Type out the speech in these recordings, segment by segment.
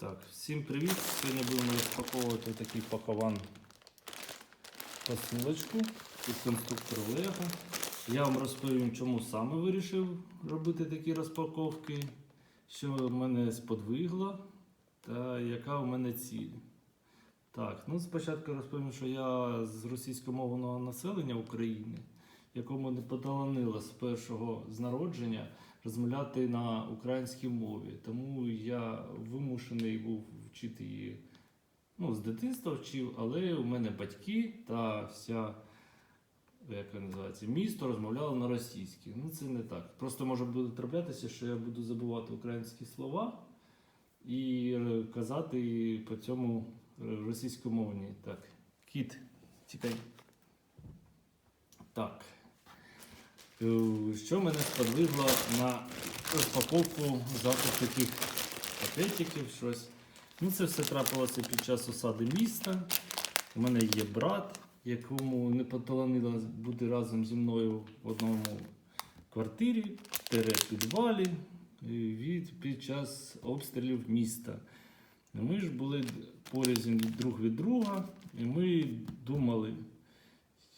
Так, всім привіт! Сьогодні будемо розпаковувати такий пакован посилочку від конструктора Lego. Я вам розповім, чому саме вирішив робити такі розпаковки, що мене сподвигло та яка у мене ціль. Так, ну спочатку розповім, що я з російськомовного населення України, якому не поталанило з першого з народження розмовляти на українській мові. Тому я вимушений був вчити її ну, з дитинства вчив, але у мене батьки та вся як називається, місто розмовляло на російській. Ну це не так. Просто може буде траплятися, що я буду забувати українські слова і казати по цьому російськомовні. Так, кіт, тікай. Так. Е, Що мене сподвигло на розпаковку запуск таких пакетиків, щось. Ну, це все трапилося під час осади міста. У мене є брат, якому не поталанило бути разом зі мною в одному квартирі, підвалі від, під час обстрілів міста. Ми ж були порізні друг від друга, і ми думали,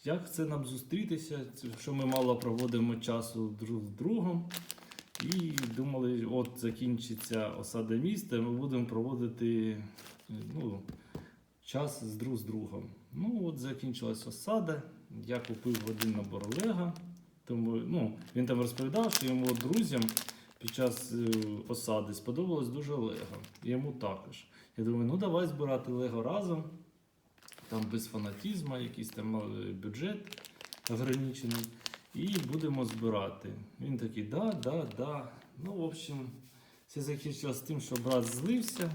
як це нам зустрітися, що ми мало проводимо часу друг з другом. І думали, от закінчиться осада міста, ми будемо проводити ну, час з друг з другом. Ну, от закінчилась осада. Я купив один набор Лего. Тому ну, він там розповідав, що йому друзям під час е, осади сподобалось дуже Лего. Йому також. Я думаю, ну давай збирати Лего разом. Там без фанатізму, якийсь там е, бюджет ограничений. І будемо збирати. Він такий, да, да, да. Ну, в общем, це закінчилось тим, що брат злився,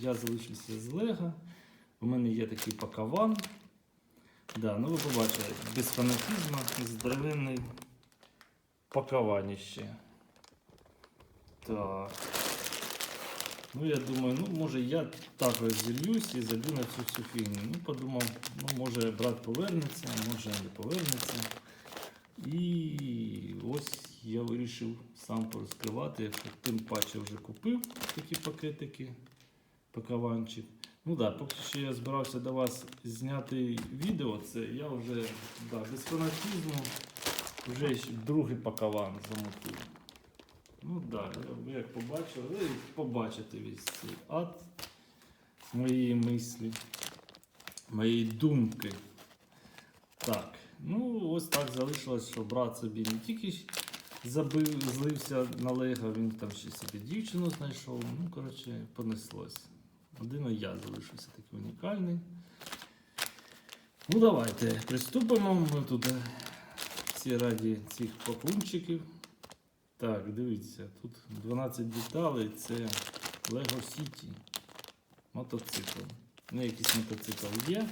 я залишився з Лего. У мене є такий пакаван. Да, ну ви побачили, без фанатізму, здоровенний пакаваніще. Так. Ну, я думаю, ну може я також зільюсь і зайду на цю всю фігню. Ну, подумав, ну може брат повернеться, може не повернеться. І ось я вирішив сам порозкривати, тим паче вже купив такі пакетики, пакаванчик. Ну так, да, поки що я збирався до вас зняти відео, це я вже да, без фанатізму вже другий пакаван замутив. Ну так, як побачили, ви побачите весь цей ад моєї мислі, моєї думки. Так, ну ось так залишилось, що брат собі не тільки забив, злився на Лего, він там ще собі дівчину знайшов. Ну, коротше, понеслось. Один я залишився такий унікальний. Ну, давайте приступимо. Ми тут е, всі раді цих пакунчиків. Так, дивіться, тут 12 деталей, це Lego City. Мотоцикл. Ну, якийсь мотоцикл є.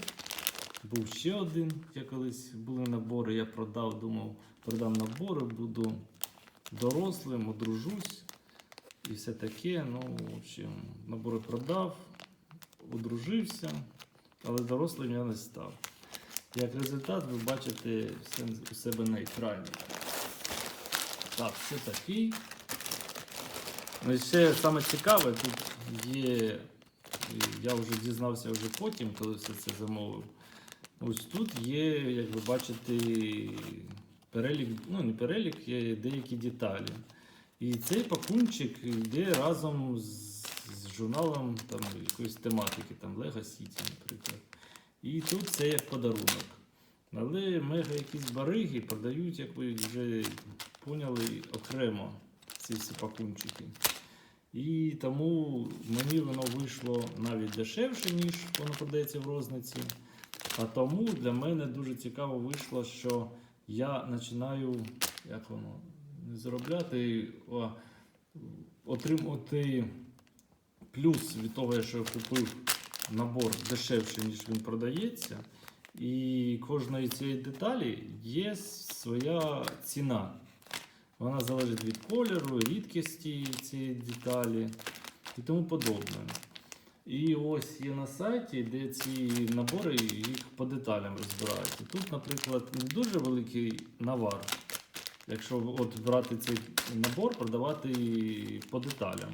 Був ще один. Я колись були набори, я продав, думав, продам набори, буду дорослим, одружусь і все таке. Ну, в общем, набори продав, одружився, але дорослим я не став. Як результат, ви бачите все у себе на екрані. Так, це такий. Ну і ще саме цікаве, тут є. Я вже дізнався вже потім, коли все це замовив. Ось тут є, як ви бачите, перелік, ну не перелік, є деякі деталі. І цей пакунчик йде разом з, з журналом там, якоїсь тематики, там Lego City, наприклад. І тут це як подарунок. Але мега якісь бариги продають, як ви вже поняли, окремо ці всі пакунчики. І тому мені воно вийшло навіть дешевше, ніж воно продається в розниці. А тому для мене дуже цікаво вийшло, що я починаю як воно, не заробляти, а отримувати плюс від того, що я купив набор дешевше, ніж він продається. І кожної цієї деталі є своя ціна. Вона залежить від кольору, рідкості цієї деталі і тому подобне. І ось є на сайті, де ці набори їх по деталям розбирають. Тут, наприклад, дуже великий навар. Якщо от брати цей набор, продавати по деталям.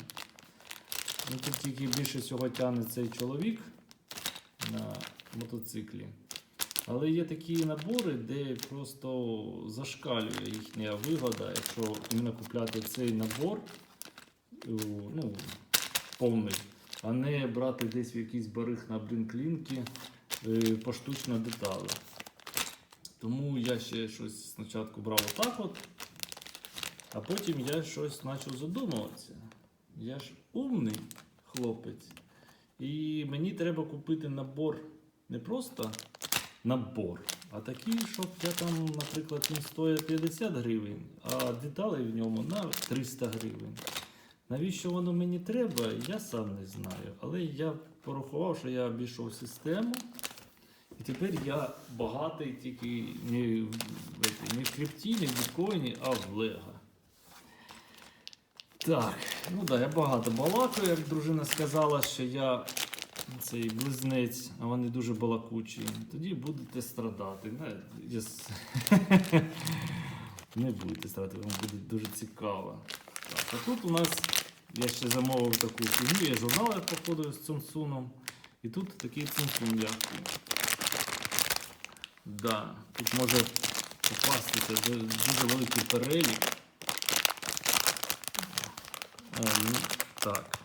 Ну, тут тільки більше всього тягне цей чоловік на мотоциклі. Але є такі набори, де просто зашкалює їхня вигода, якщо іменно купляти цей набор ну, повний, а не брати десь в якийсь бариг на блінклінки е, поштучно деталі. Тому я ще щось спочатку брав отак от, а потім я щось почав задумуватися. Я ж умний хлопець. І мені треба купити набор не просто набор, а такий, щоб я там, наприклад, він стоїть 50 гривень, а деталей в ньому на 300 гривень. Навіщо воно мені треба, я сам не знаю. Але я порахував, що я обійшов систему. І тепер я багатий тільки не не в крипті, не в біткоїні, а в Лего. Так, ну да, я багато балакаю, як дружина сказала, що я цей близнець, а вони дуже балакучі. Тоді будете страдати. Не, будете страдати, вам буде дуже цікаво. Так, а тут у нас я ще замовив таку фігню, я журнали походив з цумсуном. І тут такий цумсун м'який. Да, тут може попастися дуже, великий перелік. А, ну, так.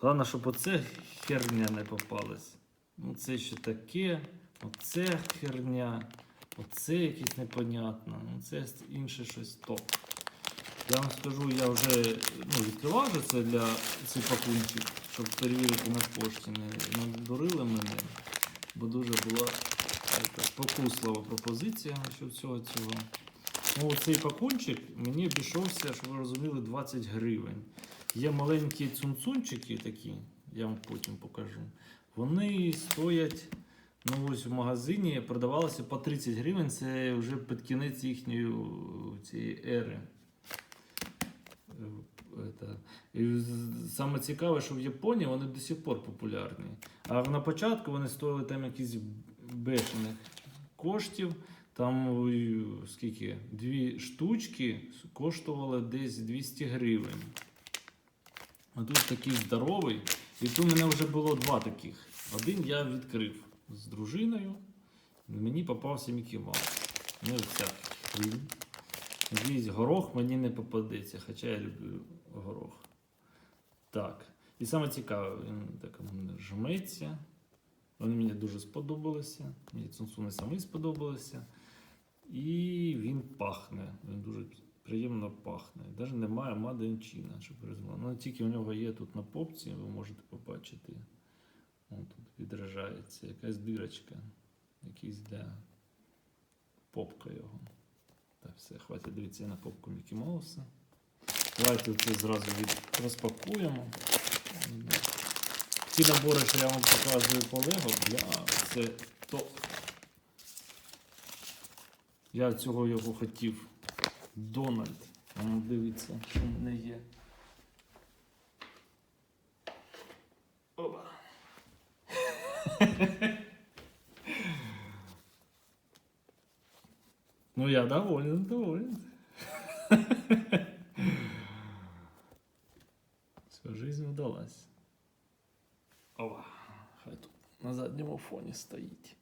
Головне, щоб оце херня не попалась. Ну, це ще таке, оце херня, оце якесь непонятне, ну це інше щось топ. Я вам скажу, я вже ну, відкривав це для цей пакунчик, щоб перевірити на пошті. Не надурили мене, бо дуже була така спокуслива пропозиція щодо всього цього. Ну, цей пакунчик мені обійшовся, щоб ви розуміли, 20 гривень. Є маленькі цунцунчики такі, я вам потім покажу. Вони стоять ну, ось в магазині, продавалися по 30 гривень. Це вже під кінець їхньої цієї ери. Е. І саме цікаве, що в Японії вони до сих пор популярні. А на початку вони стоїли там якісь бешених коштів. Там скільки? Дві штучки коштували десь 200 гривень. А тут такий здоровий. І тут у мене вже було два таких. Один я відкрив з дружиною. Мені попався Мікі Маус. Не всякий хрінь. Надіюсь, горох мені не попадеться, хоча я люблю горох. Так. І саме цікаве, він так мене жметься. Вони мені дуже сподобалися. Мені цунцуни самі сподобалися. І він пахне. Він дуже приємно пахне. Навіть немає маденчина, щоб ви. Ну, тільки у нього є тут на попці, ви можете побачити. Вон тут відражається якась дирочка. Якийсь для попка його. Так, все, хватить дивитися на попку Мікі Мауса. Давайте це зразу від... розпакуємо. Ці набори, що я вам показую по Лего, бля, це топ. Я цього його хотів. Дональд. А ну, Дивіться, що в мене є. Опа. Ну, я доволен, доволен. Все, жизнь удалась. Ова, хай тут на задньому фоні стоїть.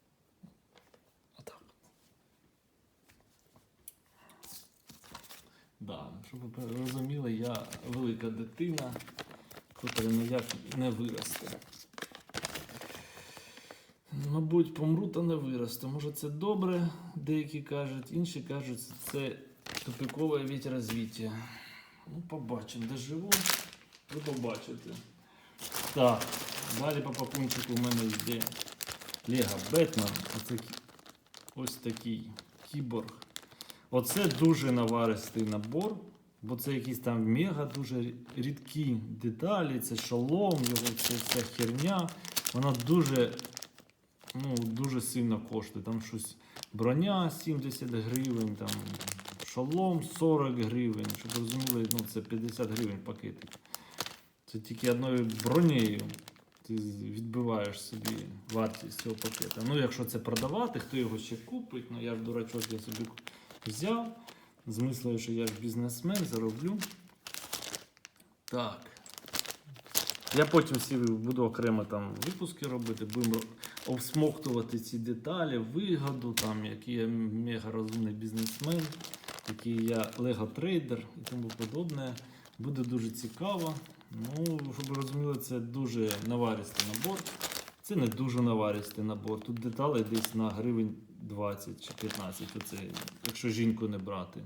Щоб ви розуміли, я велика дитина, котра ніяк не виросте. Мабуть, помру та не виросте. Може це добре, деякі кажуть, інші кажуть, це тупикове від розвиття. Ну, побачимо, де живу, ви побачите. Так, далі по пакунчику в мене йде Лего Бетмен. Оце ось такий кіборг. Оце дуже наваристий набор, бо це якісь там мега дуже рідкі деталі, це шолом, його це вся херня. Вона дуже, ну, дуже сильно коштує. Там щось броня 70 гривень, там шолом 40 гривень. Щоб розуміли, ну, це 50 гривень пакетик. Це тільки одною бронею ти відбиваєш собі вартість цього пакета. Ну, якщо це продавати, хто його ще купить, ну я ж дурачок, я собі взяв. З мислею, що я ж бізнесмен зароблю. Так. Я потім всі буду окремо там випуски робити, будемо обсмоктувати ці деталі, вигоду, там, який я мега розумний бізнесмен, який я лего-трейдер і тому подобне. Буде дуже цікаво. Ну, щоб ви розуміли, це дуже наваристий набор. Це не дуже наваристий набор. Тут деталей десь на гривень 20 чи 15, оце, якщо жінку не брати.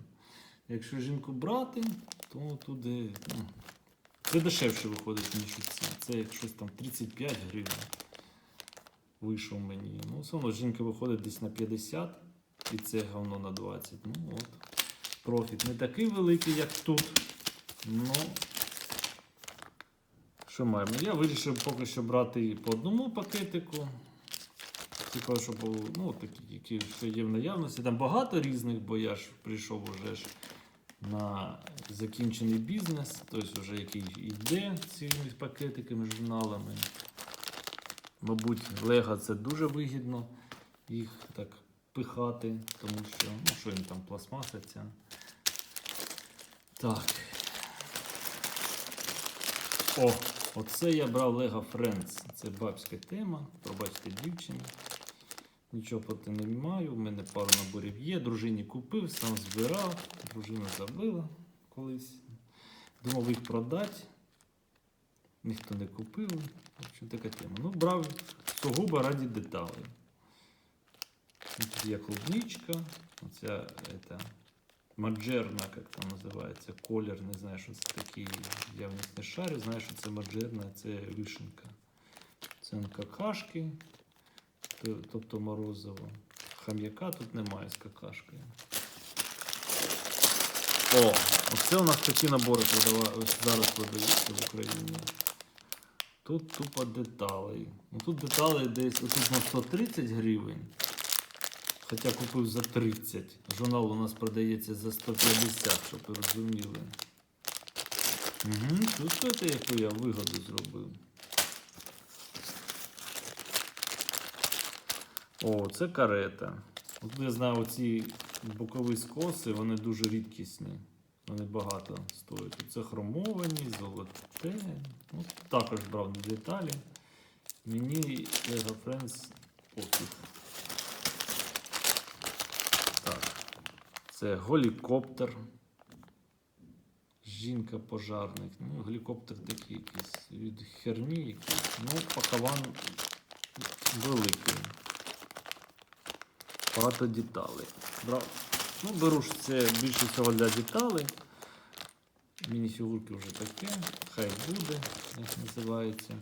Якщо жінку брати, то туди. Ну, це дешевше виходить, ніж ці. Це як щось там 35 гривень вийшов мені. Ну, все одно жінка виходить десь на 50 і це говно на 20. Ну от. Профіт не такий великий, як тут. Ну, що маємо? Я вирішив поки що брати по одному пакетику. Цікаво, щоб ну, такі, які є в наявності. Там багато різних, бо я ж прийшов уже ж на закінчений бізнес, тобто вже який йде цими пакетиками, журналами. Мабуть, Лего це дуже вигідно їх так пихати, тому що, ну що їм там пластмаса ця. Так. О, оце я брав Lego Friends. Це бабська тема. Пробачте дівчині. Нічого проти не маю. У мене пару наборів є. Дружині купив, сам збирав. Дружина забила колись. Думав їх продати. Ніхто не купив. В общем, така тема. Ну, брав сугубо раді деталей. Тут є клубничка. Оця ета, маджерна, як там називається, колір, не знаю, що це такий. Я в них не шарю, знаю, що це маджерна, це вишенка. Це какашки, т- тобто морозиво. Хам'яка тут немає з какашкою. О, оце у нас такі набори продава... ось зараз продаються в Україні. Тут тупо деталей. Ну тут деталей десь тут на 130 гривень. Хоча купив за 30. Журнал у нас продається за 150, щоб ви розуміли. Угу, чувствуєте, яку я вигоду зробив? О, це карета. От я знаю, оці бокові скоси, вони дуже рідкісні. Вони багато стоять. Це хромовані, золоте. Ну, також брав на деталі. Мені Lego Friends пофіг. Так. Це гелікоптер. Жінка пожарник. Ну, гелікоптер такий якийсь від херні якийсь. Ну, пакаван великий. Багато деталей. Брав. Ну, беру ж це більше всього для деталей. Мініфігурки вже таке. Хай буде, як називається.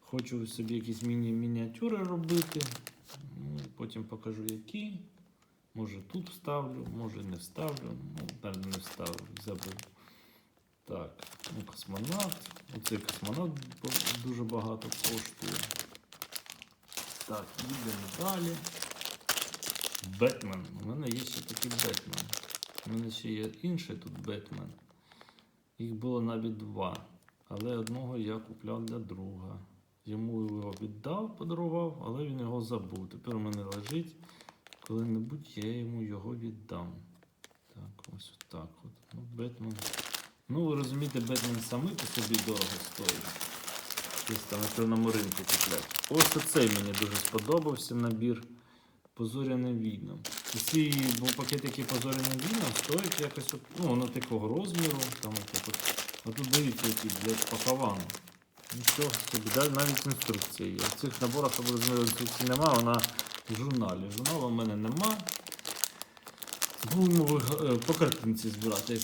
Хочу собі якісь міні-мініатюри робити. Ну, потім покажу які. Може тут вставлю, може не вставлю. Ну, навіть не вставлю, забув. Так, ну, космонавт. Оцей космонавт дуже багато коштує. Так, їдемо далі. Бетмен. У мене є ще такий Бетмен. У мене ще є інший тут Бетмен. Їх було навіть два. Але одного я купляв для друга. Йому його віддав, подарував, але він його забув. Тепер у мене лежить. Коли-небудь я йому його віддам. Так, ось так от. Ну, Бетмен. Ну, ви розумієте, Бетмен самий по собі дорого стоїть. Десь там на чорному ринку купляти. Ось оцей мені дуже сподобався набір позоряним війнам. І ці бо пакетики позоряним війнам стоять якось ну, воно такого розміру. Там, от, от, тут дивіться, які для паковану. Нічого собі, навіть інструкція є. В цих наборах, розуміли, інструкції немає, вона в журналі. Журналу в мене нема. Будемо е, по картинці збирати.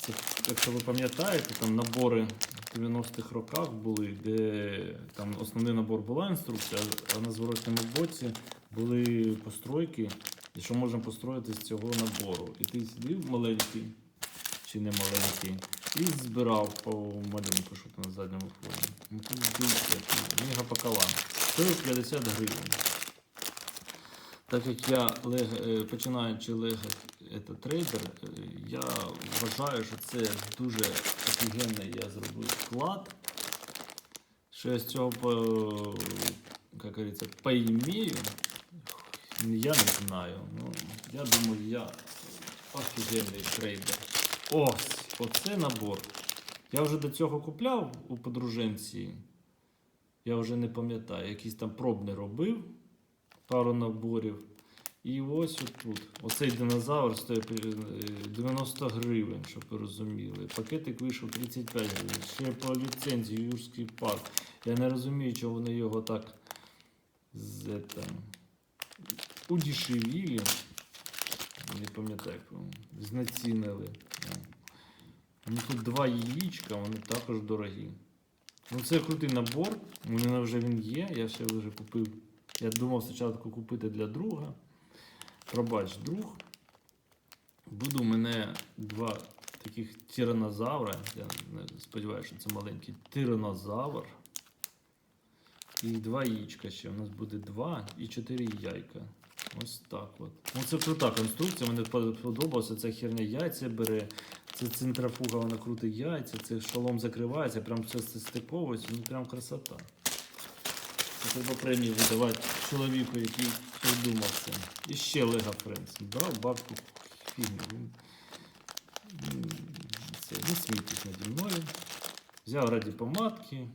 Це, якщо ви пам'ятаєте, там набори в 90-х роках були, де там основний набор була інструкція, а на зворотньому боці були постройки, і що можна построїти з цього набору. І ти сидів маленький чи не маленький, і збирав по малюнку, що там на задньому фоні. Ну, дивіться, мегапакалан. Стоїть 50 гривень. Так як я е, починаючи лего это, трейдер, е, я вважаю, що це дуже офігенний я зробив вклад. Що я з цього по, як говориться, поімею, я не знаю. Ну, я думаю, я офігенний трейдер. Ось, оце набор. Я вже до цього купляв у подруженці. Я вже не пам'ятаю, якийсь там пробний робив, пару наборів. І ось отут. Оцей динозавр стоїть е, 90 гривень, щоб ви розуміли. Пакетик вийшов 35 гривень. Ще по ліцензії Юрський парк. Я не розумію, чому вони його так з, там, удешевили. Не пам'ятаю, знецінили. У них тут два яєчка, вони також дорогі. Ну це крутий набор. У мене вже він є. Я ще вже купив. Я думав спочатку купити для друга. Пробач, друг. Буде у мене два таких тиранозавра. Я сподіваюся, що це маленький тиранозавр. І два яєчка ще. У нас буде два і чотири яйка. Ось так от. Ну це крута конструкція, мені подобалося. Ця херня яйця бере. Це центрофуга, вона крутить яйця, це шолом закривається, прям все це стиковується, ну прям красота. Це треба премію видавати чоловіку, який придумав це. І ще Лего Френдс. Брав бабку фігню. Він, він це, не смійтесь наді мною. Взяв раді помадки,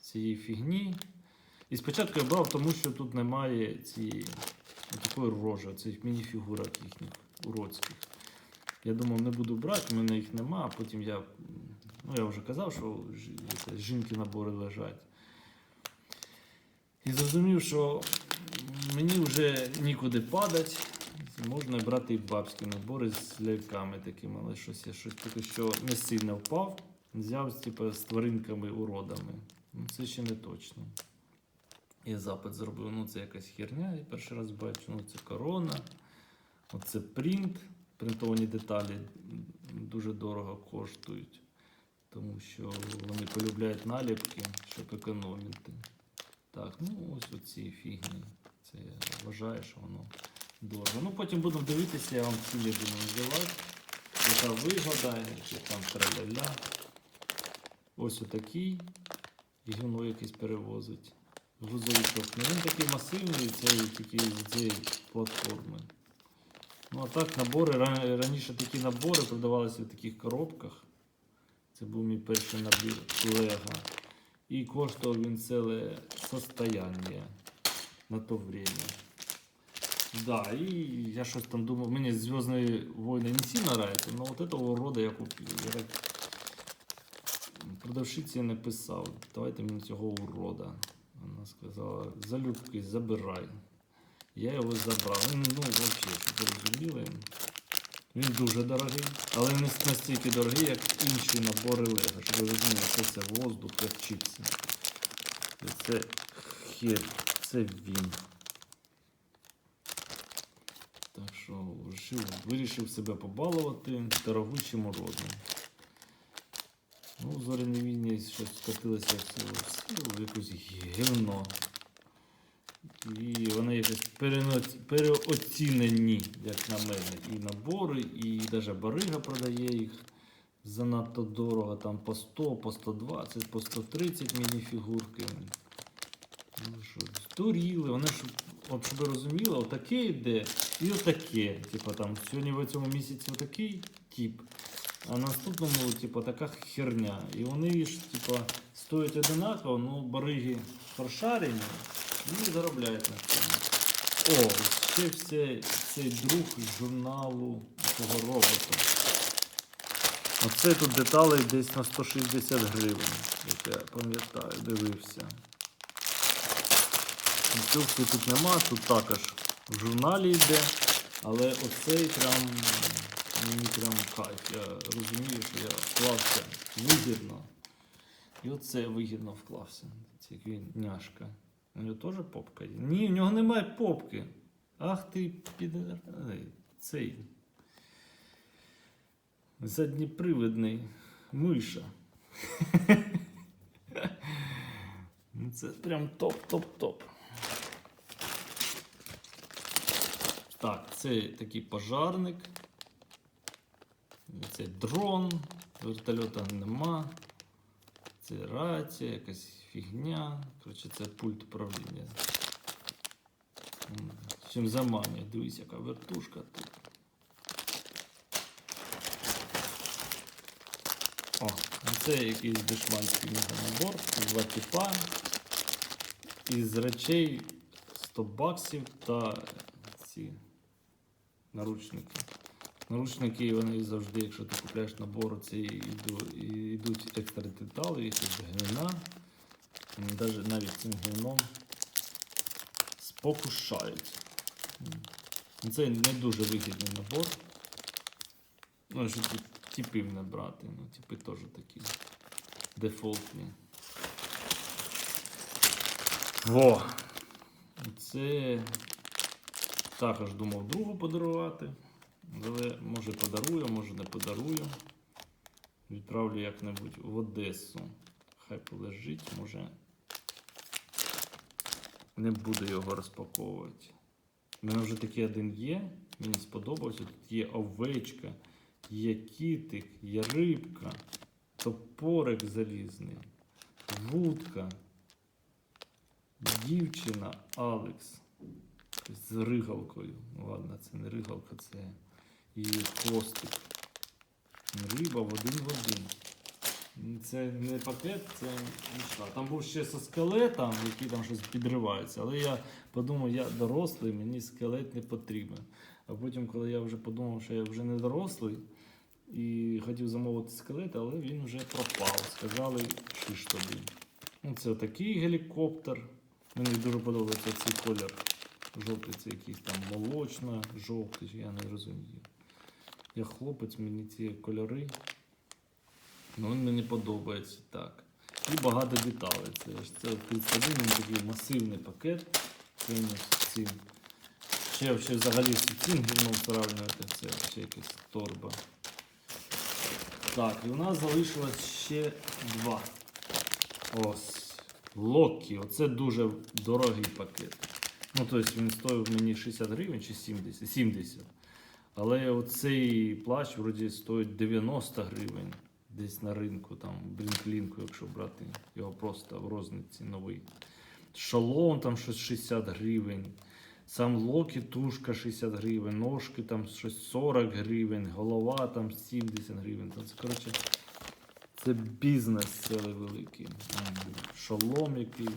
цієї фігні. І спочатку я брав, тому що тут немає цієї такої рожі, цих мініфігурок їхніх уродських. Я думав, не буду брати, в мене їх нема, а потім я. Ну, я вже казав, що жінки набори лежать. І зрозумів, що мені вже нікуди падати. Можна брати і бабські набори з ляльками такими, але щось я щось поки що не сильно впав. Взяв типу, з тваринками уродами. Ну, це ще не точно. Я запит зробив, ну це якась херня, я перший раз бачу. Ну це корона, оце принт. Принтовані деталі дуже дорого коштують, тому що вони полюбляють наліпки, щоб економити. Так, ну ось оці фігні. Це я вважаю, що воно дорого. Ну потім будемо дивитися, я вам ціни буду називати. Яка вигода, які там траля. Ось отакий. І воно якийсь перевозить. Грузовичок. Ну він такий масивний, це тільки з цієї платформи. Ну а так, набори. ра- Раніше такі набори продавалися в таких коробках. Це був мій перший набір Лего. І коштував він ціле состояние на то время. Да, і я щось там думав, мені Зв'язні війни не сильно нравится, но вот этого урода я купив. Я так продавщиці написав, давайте мені цього урода. Вона сказала, залюбки, забирай. Я його забрав. Він, ну, взагалі, щоб ви розуміли, він дуже дорогий, але не настільки дорогий, як інші набори Лего. Щоб ви розуміли, що це воздух, як чіпси. Це хер, це він. Так що вирішив, себе побалувати дорогучим уродом. Ну, в зоряній війні щось скотилося в якусь гівно. І вони якось переоцінені, як на мене, і набори, і навіть барига продає їх занадто дорого, там по 100, по 120, по 130 мініфігурки. Ну що, здуріли, вони ж, от щоб ви розуміли, отаке йде і отаке. Типа там сьогодні в цьому місяці отакий тип, а наступному, типа, така херня. І вони ж, типа, стоять одинаково, ну бариги прошарені і заробляють на цьому. О, ще все, цей друг журналу цього робота. Оце тут деталей десь на 160 гривень, як я пам'ятаю, дивився. Інструкції тут нема, тут також в журналі йде, але оцей прям мені прям кайф. Я розумію, що я вклався вигідно. І оце вигідно вклався. Як він няшка. У нього теж попка є? Ні, у нього немає попки. Ах ти піде. Цей. Задніпривідний миша. Ну, Це прям топ-топ-топ. Так, це такий пожарник. Це дрон, вертольота нема. Це рація, якась фігня. Коротше, це пульт управління. Чим заманює, дивись, яка вертушка тут. О, це якийсь дешманський набор, два типа. Із речей 100 баксів та ці наручники. Наручники вони завжди, якщо ти купляєш набор, це йдуть екстра деталі, якась гнина. Навіть навіть цим гнином спокушають. Це не дуже вигідний набор. Ну, щоб тут типів не брати. Ну, типи теж такі дефолтні. Во! Це також думав другу подарувати. Але може подарую, може не подарую. Відправлю як-небудь в Одесу. Хай полежить, може не буду його розпаковувати. У мене вже такий один є. Мені сподобався. Тут є овечка, є кітик, є рибка, топорик залізний, вудка, дівчина Алекс з ригалкою. Ладно, це не ригалка, це її хвостик. Риба в один в один. Це не пакет, це мішка. Там був ще со скелетом, який там щось підривається. Але я подумав, я дорослий, мені скелет не потрібен. А потім, коли я вже подумав, що я вже не дорослий і хотів замовити скелет, але він вже пропав. Сказали, ж тобі. Ну, це такий гелікоптер. Мені дуже подобається цей колір. Жовтий це якийсь там молочно, жовтий, я не розумію. Я хлопець, мені ці кольори. Ну, він мені подобається так. І багато деталей. Це ж це 31 він такий масивний пакет. Цим. Ще, ще взагалі цим гівном сравнювати, це ще якась торба. Так, і у нас залишилось ще два. Ось. Локі. Оце дуже дорогий пакет. Ну, тобто він стоїв мені 60 гривень чи 70. 70. Але оцей плащ вроді стоїть 90 гривень десь на ринку, там, блінклінку, якщо брати його просто в розниці новий. Шалом там щось 60 гривень. Сам Локі тушка 60 гривень, ножки там щось 40 гривень, голова там 70 гривень. Це, коротше, це бізнес цілий великий. Шолом який.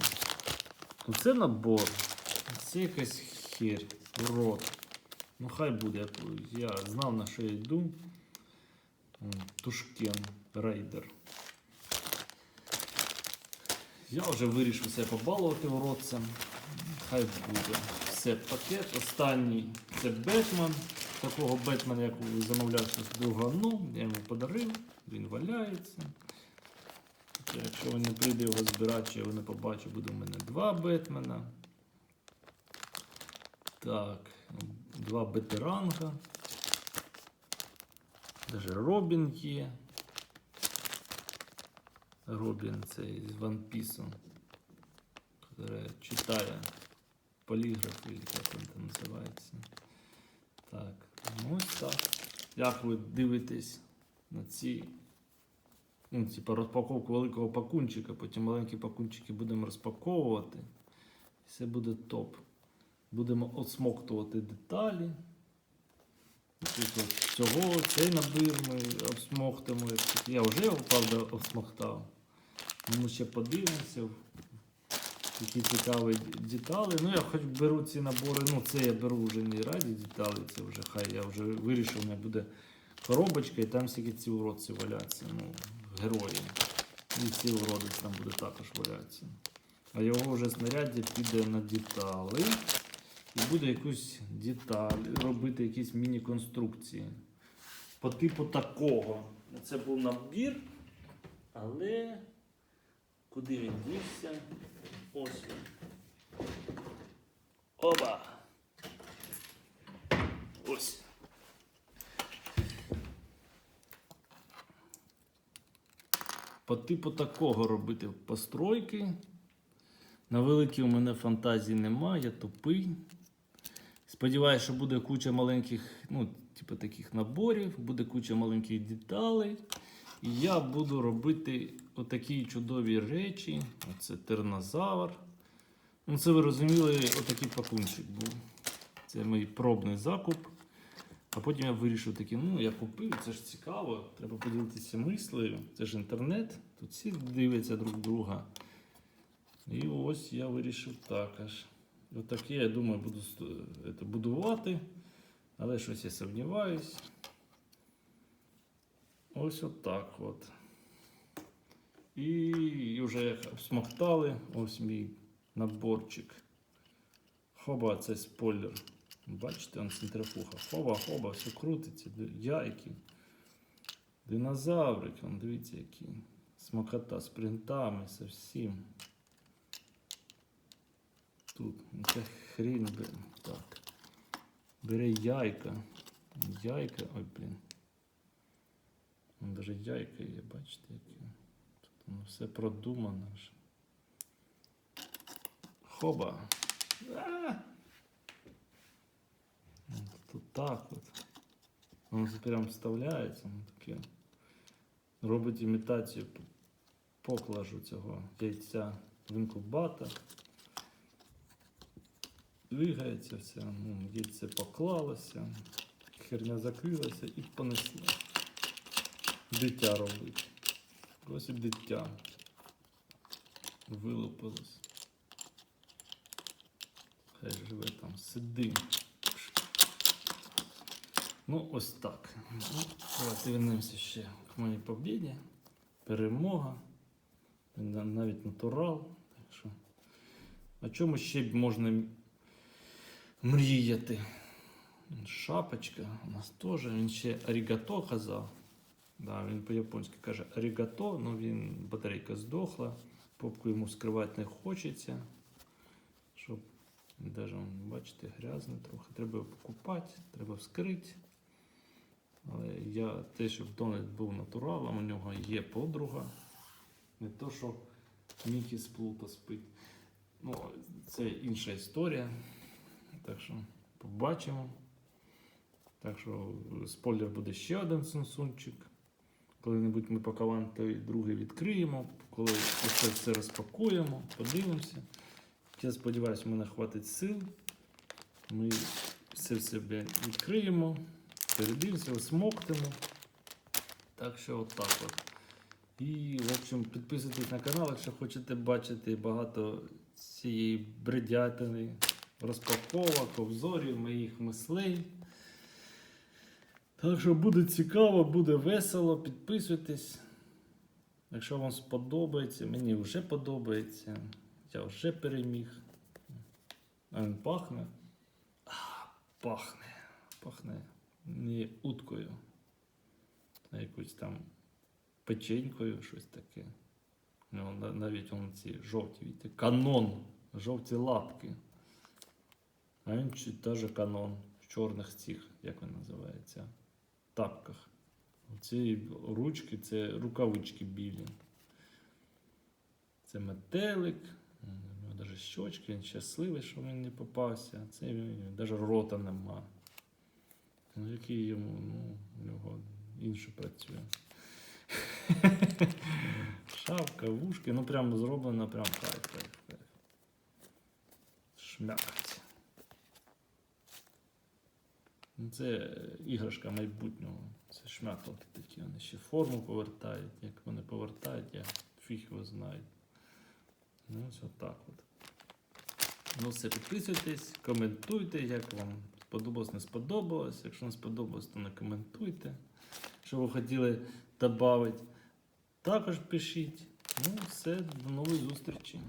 Ну це набор. Це якась херь, урод. Ну хай буде. Я знав на що я йду. Тушкен, рейдер. Я вже вирішив себе побалувати уродцем. Хай буде. Все, пакет. Останній це Бетмен. Такого Бетмена, як замовляв щось другану, я йому подарив, він валяється. Тобто, Якщо він не прийде його збирати, чи я його не побачу, буде в мене два Бетмена. Так, два бетеранга. Даже Робін є. Робін це з One Piece, читає поліграф, як він там називається. Так, ну ось так. Як ви дивитесь на ці, ну, типа розпаковку великого пакунчика, потім маленькі пакунчики будемо розпаковувати. І все буде топ. Будемо осмоктувати деталі. Тут от цього, цей набір ми обсмоктимо. Я вже його, правда, обсмоктав. Ну, Ми ще подивимося, які цікаві деталі. Ну, я хоч беру ці набори, ну це я беру вже не раді деталі, це вже хай я вже вирішив, у мене буде коробочка і там всякі ці уродці валяться, ну, герої. І ці уродець там буде також валятися. А його вже знаряддя піде на деталі. І буде якусь деталь, робити якісь міні-конструкції. По типу такого. Це був набір, але куди він дівся? Ось він. Оба! Ось. По типу такого робити постройки. На великі у мене фантазії немає, я тупий. Сподіваюся, що буде куча маленьких, ну, типу таких наборів, буде куча маленьких деталей. І я буду робити отакі чудові речі. Оце тернозавр. Ну, це ви розуміли, отакий пакунчик був. Це мій пробний закуп. А потім я вирішив таки, ну я купив, це ж цікаво, треба поділитися мислею. Це ж інтернет, тут всі дивляться друг друга. І ось я вирішив також. Отаке, я думаю, буду це, будувати, але щось я сумніваюсь. Ось отак от. І вже обсмоктали, ось мій наборчик. Хоба, це спойлер. Бачите, он центрофуга. Хоба, хоба, все крутиться. Яйки. Динозаврики, он дивіться, які. Смокота з принтами, со всім. Тут ну, це хрін, блин. Так. Бере яйка. Яйка, ой, блін. Вон даже яйка є, бачите, які. Тут воно все продумано. Хоба. А! Тут так от. Воно прям вставляється, воно таке. Робить імітацію поклажу цього яйця в інкубатор. Двигається все, ну, яйце поклалося, херня закрилася і понесло. Дитя робить. Ось і дитя. Вилупилось. Хай живе там, сиди. Ну, ось так. Ну, давайте вернемося ще к моїй побіді. Перемога. Навіть натурал. Так що. О чому ще можна мріяти? Шапочка у нас теж. Він ще арігато казав. Да, він по-японськи каже арігато, але він батарейка здохла, попку йому скривати не хочеться. Щоб он, бачите, грязне трохи. Треба його покупати, треба вскрити. Але я те, щоб Дональд був натуралом, у нього є подруга. Не то, що Мікі з Плута спить. Ну, це інша історія. Так що побачимо. Так що спойлер буде ще один сенсунчик. Коли-небудь ми пакуван той другий відкриємо, коли це все розпакуємо, подивимося. Я сподіваюся, в мене хватить сил. Ми все себе відкриємо, передивимося, осмоктимо. Так що отак от. І, в общем, підписуйтесь на канал, якщо хочете бачити багато цієї бредятини, розпаковок, обзорів моїх мислей. Так що буде цікаво, буде весело, підписуйтесь. Якщо вам сподобається, мені вже подобається. Я вже переміг. А він пахне. А, пахне. Пахне не уткою. А якоюсь там печенькою, щось таке. Ну, навіть он ці жовті, видите, канон, жовті лапки. А він теж канон в чорних цих, як він називається, тапках. Ці ручки це рукавички білі. Це метелик. У нього навіть щочки, він щасливий, що він не попався. Це навіть рота нема. Ну, який йому, ну, у нього інше працює. Шапка, вушки, ну прям зроблено, прям кайф, кайф, кайф. Шмякать. Ну, Це е, іграшка майбутнього. Це шмякалки такі. Вони ще форму повертають. Як вони повертають, я фіг його знаю. Ну, ось отак от. Ну, все, підписуйтесь, коментуйте, як вам сподобалось, не сподобалось. Якщо не сподобалось, то не коментуйте. Що ви хотіли додати. Також пишіть. Ну, все, до нової зустрічі.